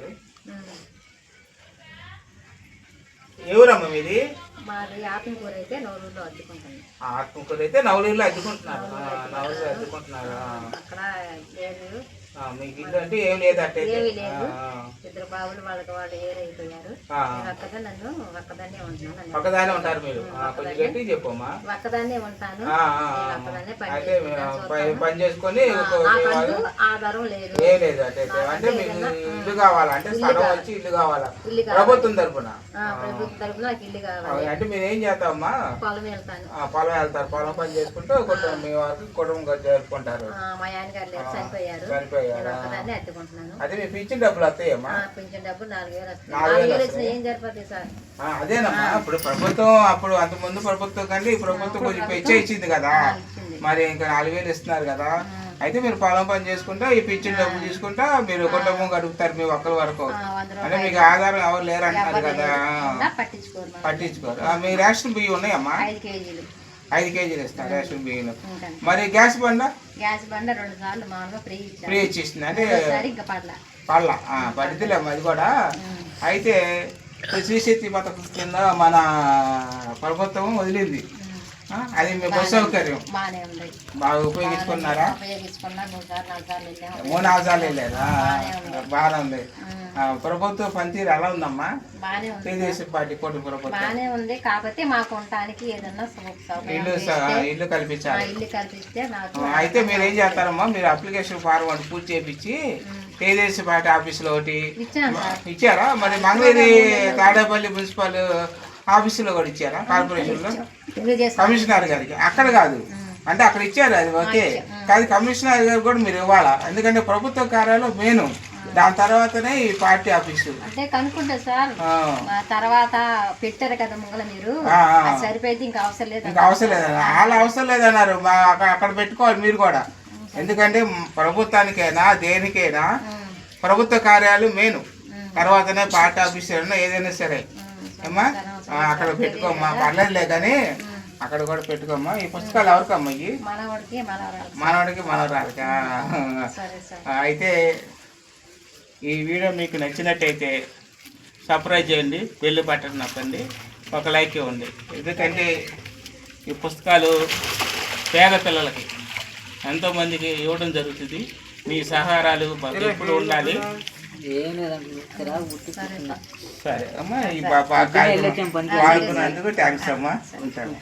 ఉండాలి. ఎవరమ్మా మీది? ఆత్మకూర అయితే నవరూరులో అద్దుకుంటాను ఆత్మకూరు అయితే నవలూరులో అడ్డుకుంటున్నారు నవలూరులో అడ్డుకుంటున్నారు అక్కడ లేదు మీకు ఇల్లు అంటే ఏం లేదు ఏమీ లేదు. ఇద్దరు బాబులు వాళ్ళకి వాళ్ళు ఏరైపోయారు ఒక్కదా నన్ను ఒక్కదాన్నే ఒక్కదానే ఉంటారు మీరు. కొంచెం గట్టి చెప్పమ్మా. ఒక్కదాన్నే ఉంటాను. ఒక్కదాన్నే పని అయితే చేసుకొని ఆధారం లేదు. ఏం లేదు అంటే అంటే మీకు ఇల్లు కావాలా అంటే స్థలం వచ్చి ఇల్లు కావాలా. ప్రభుత్వం తరపున? ప్రభుత్వం తరపున నాకు ఇల్లు కావాలి. అంటే మీరు ఏం చేస్తామమ్మా పొలం వెళ్తాను. పొలం వెళ్తారు. పొలం పని చేసుకుంటూ కుటుంబం మీ వారికి కుటుంబం జరుపుకుంటారు. మా ఆయన గారు లేరు చనిపోయారు. చనిపోయారా? నేను ఒక్కదాన్నే అట్టుకుంటున్నాను అదే మీ పింఛన్ డబ్బులు వస్తాయమ్మా. పింఛన్ డబ్బు నాలుగు వేలు నాలుగు వచ్చినా ఏం సరిపోతాయి సార్. అదేనమ్మా ఇప్పుడు ప్రభుత్వం అప్పుడు అంత ముందు ప్రభుత్వం కంటే ఈ ప్రభుత్వం కొంచెం పెంచే ఇచ్చింది కదా. మరి ఇంకా నాలుగు వేలు ఇస్తున్నారు కదా. అయితే మీరు పొలం పని చేసుకుంటా ఈ పింఛన్ డబ్బులు తీసుకుంటా మీరు కుటుంబం గడుపుతారు మీ ఒక్కరి వరకు. అంటే మీకు ఆధారం ఎవరు లేరు అంటున్నారు కదా. పట్టించుకోరు మీ రేషన్ బియ్యం ఉన్నాయమ్మా? ఐదు కేజీలు. ఇస్తారు రేషన్ బియ్యం మరి గ్యాస్ బండ? గ్యాస్ బండ రెండు సార్లు మామూలుగా ఫ్రీ ఇచ్చారు. ఫ్రీ ఇచ్చేస్తుంది అంటే ఇంకా పడల. అది కూడా. అయితే శ్రీశక్తి పథకం కింద మన ప్రభుత్వం వదిలింది. అది మీ బస్ సౌకర్యం. బాగానే ఉంది. బాగా ఉపయోగించుకున్నారా? ఉపయోగించుకున్నా. మూడు సార్లు నాలుగు సార్లు వెళ్ళాము. మూడు నాలుగు సార్లు వెళ్ళారా? బాగానే ఉంది. ప్రభుత్వ పనితీరు ఎలా ఉందమ్మా? తెలుగుదేశం పార్టీ కోటి ప్రభుత్వం. బాగానే ఉంది. కాకపోతే మాకు ఉండటానికి ఏదన్నా ఇల్లు ఇల్లు కల్పించాలి. ఇల్లు కల్పిస్తే నాకు అయితే మీరు ఏం చేస్తారమ్మా? మీరు అప్లికేషన్ ఫారం ఒకటి పూర్తి చేపించి తెలుగుదేశం పార్టీ ఆఫీసులో ఒకటి ఇచ్చారా? మరి మంగళగిరి తాడేపల్లి మున్సిపల్ ఆఫీసులో కూడా ఇచ్చారా? కార్పొరేషన్లో? కమిషనర్ గారికి. అక్కడ కాదు. అంటే అక్కడ ఇచ్చారు అది ఓకే. కాదు కమిషనర్ గారు కూడా మీరు ఇవ్వాలా? ఎందుకంటే ప్రభుత్వ కార్యాలయం మెయిన్. దాని తర్వాతనే ఈ పార్టీ ఆఫీసు. అంటే కనుక్కుంటా సార్ తర్వాత పెట్టారు కదా ముంగల మీరు. సరిపోయింది ఇంకా అవసరం లేదు ఇంకా అవసరం లేదన్నారు వాళ్ళు అవసరం లేదన్నారు. అక్కడ పెట్టుకోవాలి మీరు కూడా. ఎందుకంటే ప్రభుత్వానికైనా దేనికైనా ప్రభుత్వ కార్యాలయం మెయిన్. తర్వాతనే పార్టీ ఆఫీస్ ఏదైనా ఏదైనా సరే. అమ్మా ఆ, అక్కడ పెట్టుకోమ్మా. పర్లేదులే కానీ అక్కడ కూడా పెట్టుకోమ్మా. ఈ పుస్తకాలు ఎవరికమ్మా ఇవి మనవాడికి మనవరాలు. మనవడికి మనవరాలకి? అయితే ఈ వీడియో మీకు నచ్చినట్టయితే సబ్స్క్రైబ్ చేయండి బెల్లు బటన్ నొక్కండి ఒక లైక్ ఇవ్వండి. ఎందుకంటే ఈ పుస్తకాలు పేద పిల్లలకి ఎంతోమందికి ఇవ్వడం జరుగుతుంది. మీ సహకారాలు మాకు ఎప్పుడు ఉండాలి? సరే అమ్మా ఈ బాబా వాడుకున్నందుకు థ్యాంక్స్ అమ్మా. ఉంటాను.